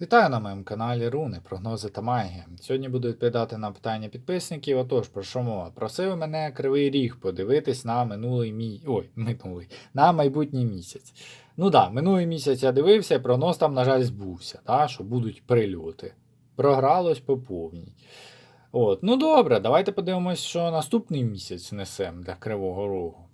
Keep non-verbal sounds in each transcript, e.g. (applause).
Вітаю на моєму каналі Руни, прогнози та магія. Сьогодні буду відповідати на питання підписників. Отож, про що мова? Просив мене кривий ріг подивитись на минулий мій. Ой, (laughs) минулий, на майбутній місяць. Ну да, минулий місяць я дивився, прогноз там, на жаль, збувся, та, що будуть прильоти. Програлось по повній. От, ну добре, давайте подивимось, що наступний місяць несем для Кривого Рогу.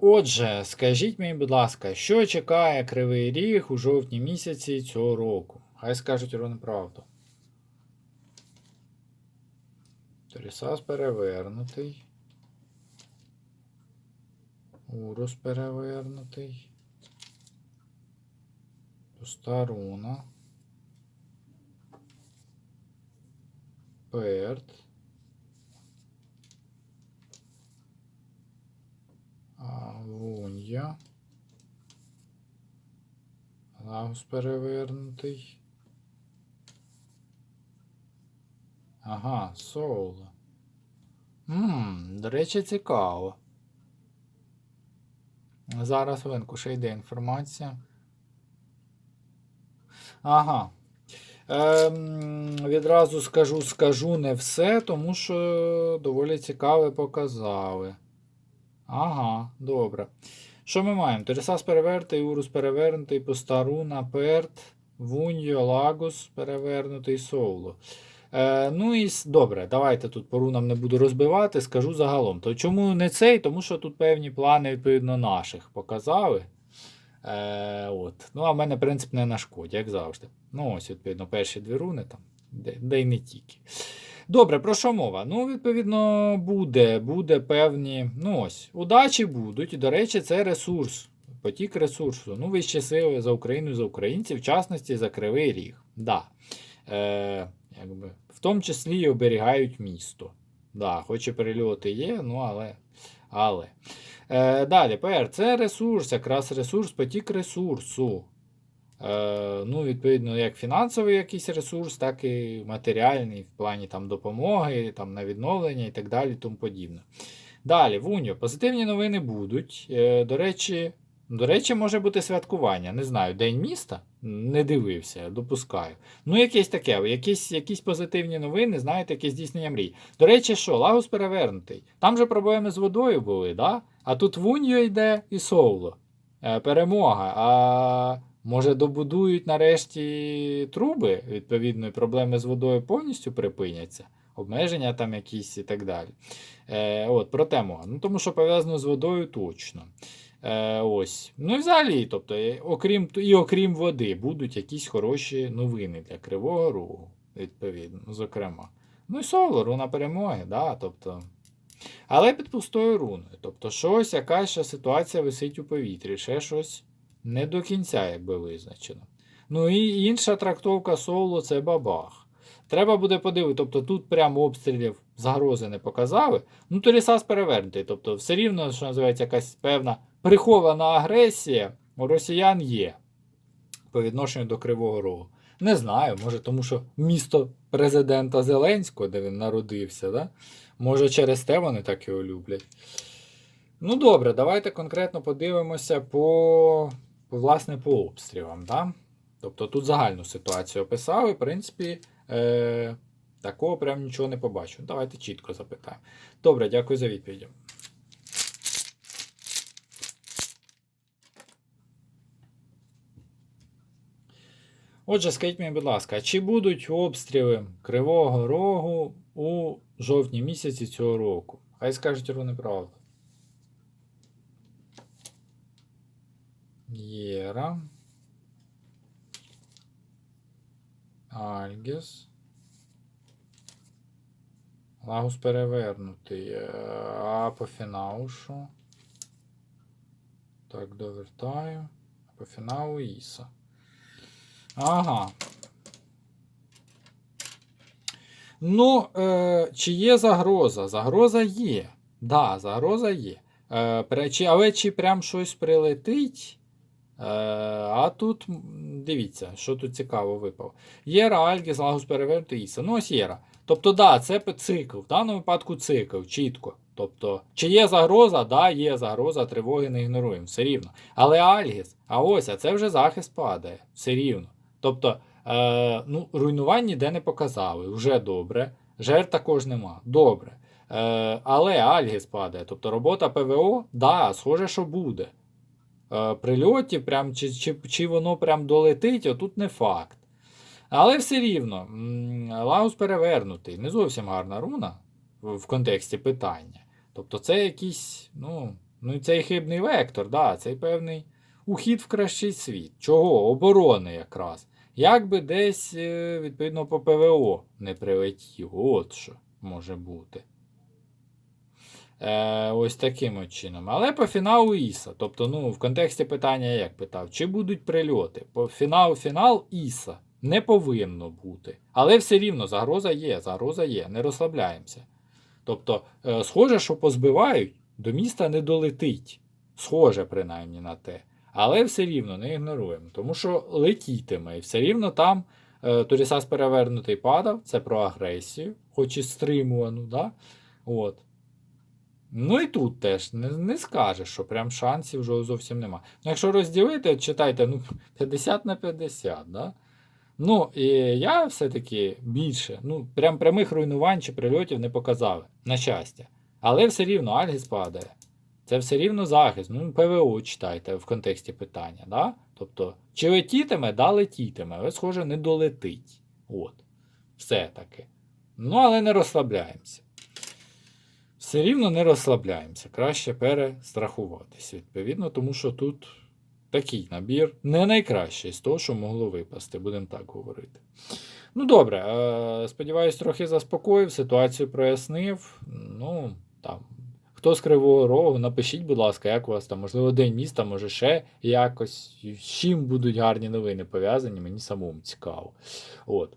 Отже, скажіть мені, будь ласка, що чекає Кривий Ріг у жовтні місяці цього року? Хай скажуть ровно правду. Торісас перевернутий. Урус перевернутий. Пуста руна. Перт. Вунья. Лагус перевернутий. Ага, соло. Ммм, до речі, цікаво. Зараз хвилинку ще йде інформація. Ага. Ем, відразу скажу, скажу не все, тому що доволі цікаве показали. Ага, добре. Що ми маємо? Тересас перевертий, Урус перевернутий, Постаруна, Перт, Вуньо, Лагус перевернутий, Соуло. Е, ну і добре, давайте тут по рунам не буду розбивати, скажу загалом. То чому не цей? Тому що тут певні плани, відповідно, наших показали. Е, от. Ну, а в мене принцип не на шкоді, як завжди. Ну, ось, відповідно, перші дві руни там, де, де й не тільки. Добре, про що мова? Ну, відповідно, буде, буде певні. Ну ось, удачі будуть. І, до речі, це ресурс. Потік ресурсу. Ну, вищі сили за Україну, за українців, в частності за Кривий Ріг. Да. Е, якби, в тому числі і оберігають місто. Да, хоч і перельоти є, ну але. але. Е, далі, ПР, це ресурс, якраз ресурс, потік ресурсу. Е, ну, відповідно, як фінансовий якийсь ресурс, так і матеріальний в плані там, допомоги, там, на відновлення і так далі. Тому подібне. Далі, Вуньо, позитивні новини будуть. Е, до речі, до речі, може бути святкування. Не знаю, День міста. Не дивився, допускаю. Ну, якесь таке, якісь, якісь позитивні новини, знаєте, якесь здійснення мрій. До речі, що, Лагус перевернутий. Там же проблеми з водою були, да? а тут Вуньо йде і Соуло. Е, перемога. А може добудують нарешті труби, відповідно, і проблеми з водою повністю припиняться. Обмеження там якісь і так далі. Е, от, про тему. Ну, тому що пов'язано з водою точно. Е, ось. Ну і взагалі, тобто, і окрім, і окрім води, будуть якісь хороші новини для Кривого Рогу, відповідно, зокрема. Ну і соло, руна перемоги, да, тобто. Але під пустою руною. Тобто, щось, якась ще ситуація висить у повітрі, ще щось не до кінця, якби визначено. Ну і інша трактовка соло це бабах. Треба буде подивитися, тобто тут прямо обстрілів загрози не показали. Ну, то лісас перевернутий. Тобто, все рівно, що називається якась певна прихована агресія у росіян є по відношенню до Кривого Рогу. Не знаю, може, тому що місто президента Зеленського, де він народився, да? може через те вони так його люблять. Ну добре, давайте конкретно подивимося по, власне, по обстрілам. Да? Тобто тут загальну ситуацію описали, в принципі, е, такого прям нічого не побачу. Давайте чітко запитаємо. Добре, дякую за відповідь. Отже, скажіть мені, будь ласка, чи будуть обстріли Кривого Рогу у жовтні місяці цього року? Хай скажуть вони правду. Єра. Альгіс. Лагус перевернутий. Е, А по фіналу що? Так, довертаю. А по фіналу Іса. Ага. Ну, е, чи є загроза? Загроза є. Да, загроза є. Е, але чи прям щось прилетить? Е, а тут дивіться, що тут цікаво випав. Єра, Альгіс, Лагус перевернути Іса. Ну, ось Єра. Тобто, да, це цикл. В даному випадку цикл, чітко. Тобто, чи є загроза? Да, є загроза, тривоги не ігноруємо, все рівно. Але Альгіс, а ось, а це вже захист падає, все рівно. Тобто, е, ну, руйнувань ніде не показали, вже добре. Жертв також нема. Добре. Е, але Альгіс падає. Тобто робота ПВО, да, схоже, що буде. Е, прильотів, прям, чи, чи, чи воно прям долетить, отут не факт. Але все рівно, Лаус перевернутий. Не зовсім гарна руна в, в контексті питання. Тобто це якийсь, ну, ну цей хибний вектор, да, цей певний ухід в кращий світ. Чого? Оборони якраз. Як би десь, е, відповідно, по ПВО не прилетів. От що може бути. Е, ось таким от чином. Але по фіналу Іса. Тобто, ну, в контексті питання як питав, чи будуть прильоти? По фінал, фінал Іса не повинно бути. Але все рівно загроза є, загроза є, не розслабляємося. Тобто, е, схоже, що позбивають, до міста не долетить. Схоже, принаймні на те. Але все рівно не ігноруємо, тому що летітиме, і все рівно там е, Турісас перевернутий падав, це про агресію, хоч і стримувану, да? От. Ну і тут теж не, не скажеш, що прям шансів вже зовсім нема. Ну, якщо розділити, читайте, ну, (laughs) 50 на 50, да? Ну, і я все-таки більше, ну, прям прямих руйнувань чи прильотів не показали, на щастя. Але все рівно Альгіс падає. Це все рівно захист. Ну, ПВО читайте в контексті питання. Да? Тобто, чи летітиме, да, летітиме, але, схоже, не долетить. От. Все-таки. Ну, але не розслабляємося. Все рівно не розслабляємося. Краще перестрахуватись, відповідно, тому що тут такий набір не найкращий з того, що могло випасти, будемо так говорити. Ну, добре, е, сподіваюсь, трохи заспокоїв, ситуацію прояснив. Ну, там. Хто з Кривого Рогу, напишіть, будь ласка, як у вас там, можливо, день міста, може ще якось. З чим будуть гарні новини пов'язані, мені самому цікаво. От.